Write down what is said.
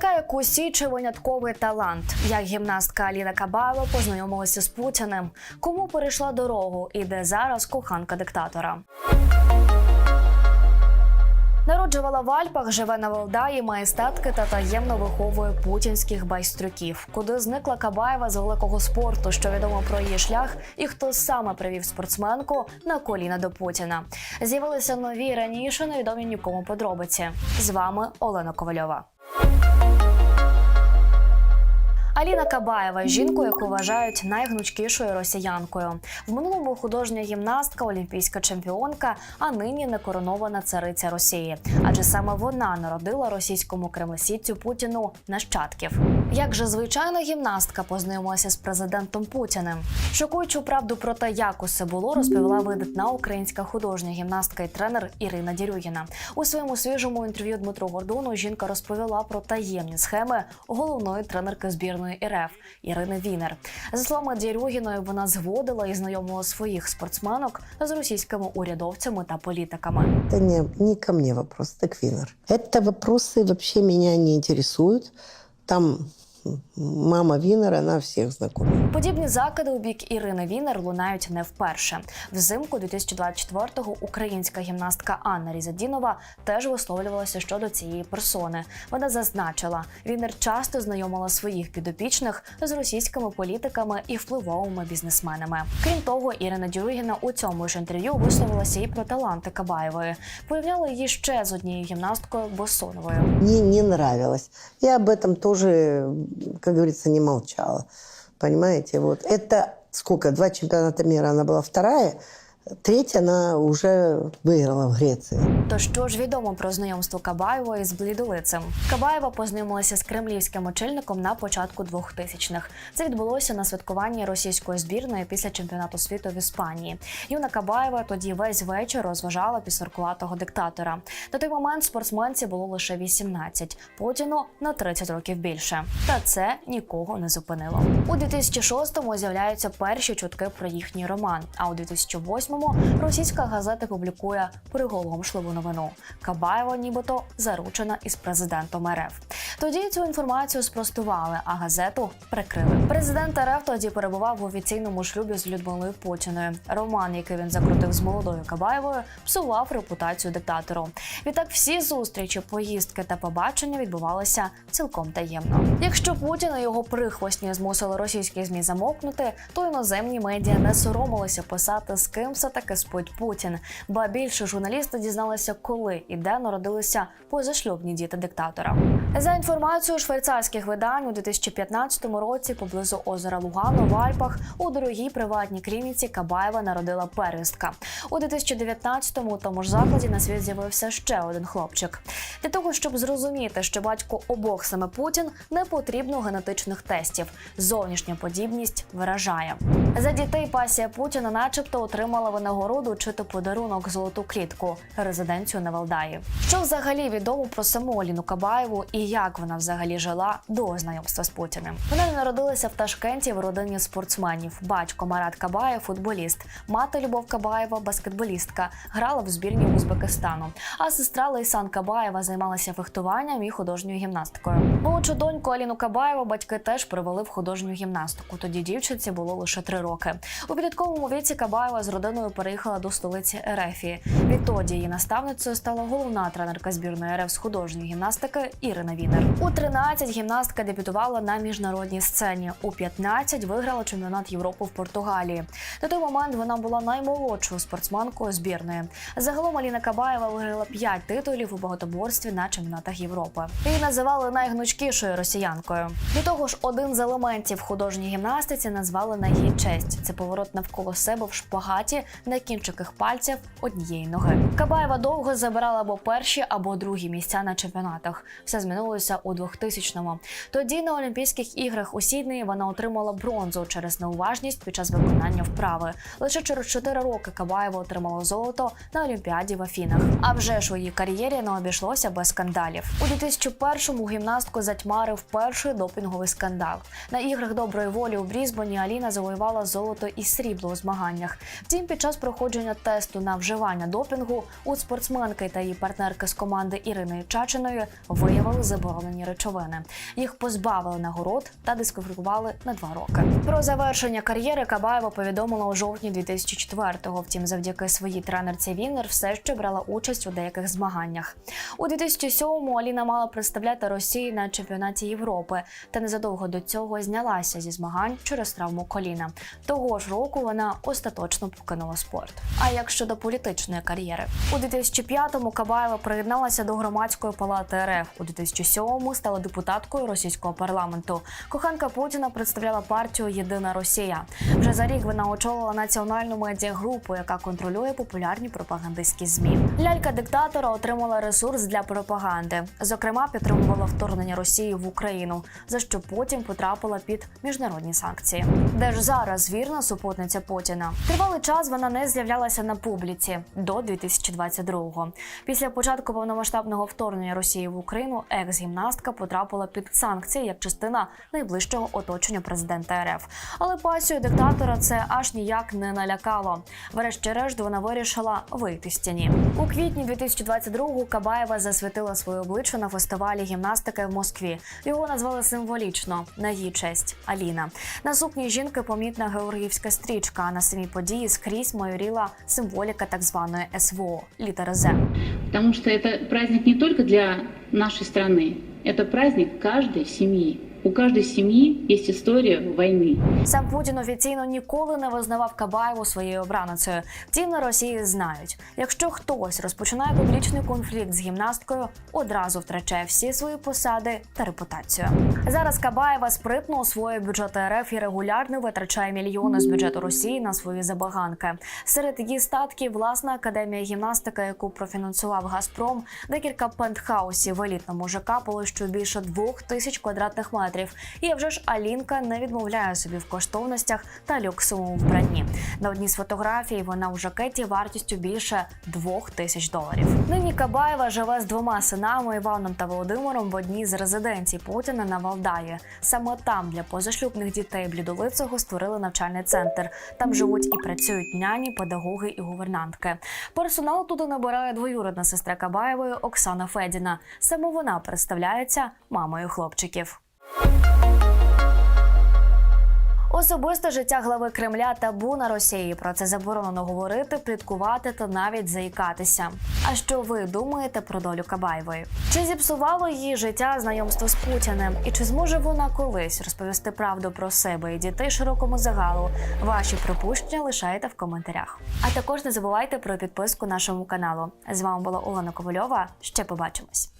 Така як усі чи винятковий талант, як гімнастка Аліна Кабаєва познайомилася з Путіним, кому перейшла дорогу і де зараз коханка диктатора. Народжувала в Альпах, живе на Валдаї, має статки та таємно виховує путінських байстрюків. Куди зникла Кабаєва з великого спорту, що відомо про її шлях, і хто саме привів спортсменку на коліна до Путіна. З'явилися нові раніше невідомі нікому подробиці. З вами Олена Ковальова. Аліна Кабаєва жінку, яку вважають найгнучкішою росіянкою. В минулому художня гімнастка, олімпійська чемпіонка, а нині некоронована цариця Росії. Адже саме вона народила російському кремлесідцю Путіну нащадків. Як же звичайна гімнастка познайомилася з президентом Путіним? Шокуючу правду про те, як усе було, розповіла видатна українська художня гімнастка і тренер Ірина Дірюгіна. У своєму свіжому інтерв'ю Дмитру Гордону жінка розповіла про таємні схеми головної тренерки збірної РФ Ірини Вінер. За словами Дірюгіної, вона зводила і знайомила своїх спортсменок з російськими урядовцями та політиками. Это не, не ко мне вопрос, это к Винер. Это вопросы вообще меня не интересуют. Там м, мама Винер, она всех знакома. Подібні закиди у бік Ірини Вінер лунають не вперше. Взимку 2024-го українська гімнастка Анна Різадінова теж висловлювалася щодо цієї персони. Вона зазначила, Вінер часто знайомила своїх підопічних з російськими політиками і впливовими бізнесменами. Крім того, Ірина Дюрігіна у цьому ж інтерв'ю висловилася і про таланти Кабаєвої. Порівняла її ще з однією гімнасткою Босоновою. Мне не нравилось. Я об этом тоже, как говорится, не молчала. Понимаете, вот это сколько? Два чемпионата мира она была вторая, третья она уже выиграла в Греции. То що ж відомо про знайомство Кабаєвої з блідолицем? Кабаєва познайомилася з кремлівським очільником на початку 2000-х. Це відбулося на святкуванні російської збірної після чемпіонату світу в Іспанії. Юна Кабаєва тоді весь вечір розважала пісаркуватого диктатора. На той момент спортсменці було лише 18, Путіну на 30 років більше. Та це нікого не зупинило. У 2006-му з'являються перші чутки про їхній роман. А у 2008-му російська газета публікує приголомшливу новину. Кабаєва, нібито заручена із президентом РФ. Тоді цю інформацію спростували, а газету прикрили. Президент РФ тоді перебував в офіційному шлюбі з Людмилою Путіною. Роман, який він закрутив з молодою Кабаєвою, псував репутацію диктатору. Відтак всі зустрічі, поїздки та побачення відбувалися цілком таємно. Якщо Путін і його прихвостні змусили російські змі замовкнути, то іноземні медіа не соромилися писати з ким все таки спить Путін. Ба більше журналісти дізналися, коли і де народилися позашлюбні діти диктатора. За інформацією швейцарських видань, у 2015 році поблизу озера Лугано в Альпах у дорогій приватній клініці Кабаєва народила первістка. У 2019-му у тому ж закладі на світ з'явився ще один хлопчик. Для того щоб зрозуміти, що батько обох саме Путін, не потрібно генетичних тестів. Зовнішня подібність виражає. За дітей пасія Путіна, начебто, отримала винагороду чи то подарунок золоту клітку резиденцію на Валдаї. Що взагалі відомо про саму Аліну Кабаєву і як вона взагалі жила до знайомства з Путіним? Вона народилася в Ташкенті в родині спортсменів. Батько Марат Кабаєв футболіст, мати Любов Кабаєва баскетболістка, грала в збірні Узбекистану. А сестра Лейсан Кабаєва займалася фехтуванням і художньою гімнастикою. Молодшу доньку Аліну Кабаєву батьки теж привели в художню гімнастику. Тоді дівчинці було лише три роки. У підлітковому віці Кабаєва з родиною переїхала до столиці Ерефії. Відтоді її наставницею стала головна тренерка збірної РФ з художньої гімнастики Ірина Вінер. У 13 гімнастка дебютувала на міжнародній сцені. У 15 виграла чемпіонат Європи в Португалії. На той момент вона була наймолодшою спортсменкою збірної. Загалом Аліна Кабаєва виграла 5 титулів у багатоборстві на чемпіонатах Європи. Її називали найгнучкішою росіянкою. До того ж, один з елементів художньої гімнастиці назвали на її честь. Це поворот навколо себе в шпагаті на кінчиках пальців однієї ноги. Кабаєва довго забирала або перші, або другі місця на чемпіонатах. Все змінилося у 2000-му. Тоді на Олімпійських іграх у Сіднеї вона отримала бронзу через неуважність під час виконання вправи. Лише через 4 роки Кабаєва отримала золото на Олімпіаді в Афінах. А вже ж у її кар'єрі не обійшлося без скандалів. У 2001-му гімнастку затьмарив перший допінговий скандал. На іграх доброї волі у Брізбені Аліна завоювала золото і срібло у змаганнях. Втім, під час проходження тесту на вживання допінгу у спортсменки та її партнерки з команди Ірини Чачиної виявили заборонені речовини. Їх позбавили нагород та дискваліфікували на два роки. Про завершення кар'єри Кабаєва повідомила у жовтні 2004-го. Втім, завдяки своїй тренерці Віннер все ще брала участь у деяких змаганнях. У 2007-му Аліна мала представляти Росію на чемпіонаті Європи, та незадовго до цього знялася зі змагань через травму коліна. Того ж року вона остаточно покинула спорт. А як щодо політичної кар'єри, у 2005-му Кабаєва приєдналася до громадської палати РФ. У 2007-му стала депутаткою російського парламенту. Коханка Путіна представляла партію Єдина Росія. Вже за рік вона очолила національну медіагрупу, яка контролює популярні пропагандистські змі. Лялька диктатора отримала ресурс для пропаганди. Зокрема, підтримувала вторгнення Росії в Україну, за що потім потрапила під міжнародні санкції. Де ж зараз вірна супутниця Путіна? Тривалий час вона не з'являлася на публіці до 2022-го. Після початку повномасштабного вторгнення Росії в Україну екс-гімнастка потрапила під санкції як частина найближчого оточення президента РФ. Але пасію диктатора це аж ніяк не налякало. Врешті-решт вона вирішила вийти з тіні. У квітні 2022-го Кабаєва засвітила своє обличчя на фестивалі гімнастики в Москві. Його назвали символічно на її честь Аліна. На сукні жінки помітна георгіївська стрічка. А на самій події скрізь майоріла символіка так званої СВО літера З. Потому что это праздник не только для нашей страны, это праздник каждой семьи. У каждой семьи есть история войны. Сам Путін офіційно ніколи не визнавав Кабаєву своєю обраницею. Втім, на Росії знають, якщо хтось розпочинає публічний конфлікт з гімнасткою, одразу втрачає всі свої посади та репутацію. Зараз Кабаєва спритно освоює бюджет РФ і регулярно витрачає мільйони з бюджету Росії на свої забаганки. Серед її статків власна академія гімнастики, яку профінансував Газпром, декілька пентхаусів в елітному ЖК площею більше двох тисяч квадратних метрів. І вже ж Алінка не відмовляє собі в коштовностях та люксовому вбранні. На одній з фотографій вона у жакеті вартістю більше двох тисяч доларів. Нині Кабаєва живе з двома синами Іваном та Володимиром в одній з резиденцій Путіна на Валдаї. Саме там для позашлюбних дітей блідолицього створили навчальний центр. Там живуть і працюють няні, педагоги і гувернантки. Персонал туди набирає двоюродна сестра Кабаєвої Оксана Федіна. Саме вона представляється мамою хлопчиків. Особисте життя глави Кремля табу на Росії. Про це заборонено говорити, пліткувати та навіть заїкатися. А що ви думаєте про долю Кабаєвої? Чи зіпсувало її життя знайомство з Путіним? І чи зможе вона колись розповісти правду про себе і дітей широкому загалу? Ваші припущення лишайте в коментарях. А також не забувайте про підписку нашому каналу. З вами була Олена Ковальова. Ще побачимось.